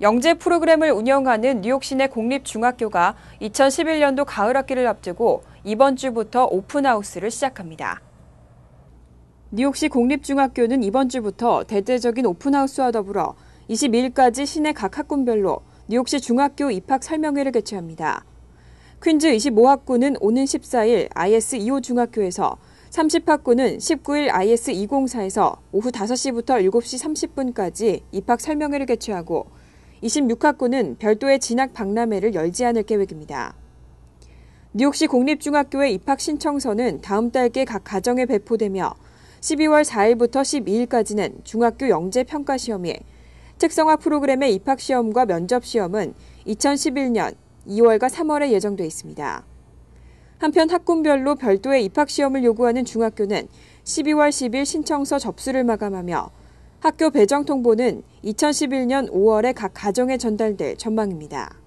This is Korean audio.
영재 프로그램을 운영하는 뉴욕 시내 공립중학교가 2011년도 가을 학기를 앞두고 이번 주부터 오픈하우스를 시작합니다. 뉴욕시 공립중학교는 이번 주부터 대대적인 오픈하우스와 더불어 22일까지 시내 각 학군별로 뉴욕시 중학교 입학 설명회를 개최합니다. 퀸즈 25학군은 오는 14일 IS 2호 중학교에서 30학군은 19일 IS 204에서 오후 5시부터 7시 30분까지 입학 설명회를 개최하고 26학군은 별도의 진학 박람회를 열지 않을 계획입니다. 뉴욕시 공립중학교의 입학 신청서는 다음 달께 각 가정에 배포되며 12월 4일부터 12일까지는 중학교 영재 평가 시험이 특성화 프로그램의 입학 시험과 면접 시험은 2011년 2월과 3월에 예정돼 있습니다. 한편 학군별로 별도의 입학 시험을 요구하는 중학교는 12월 10일 신청서 접수를 마감하며 학교 배정 통보는 2011년 5월에 각 가정에 전달될 전망입니다.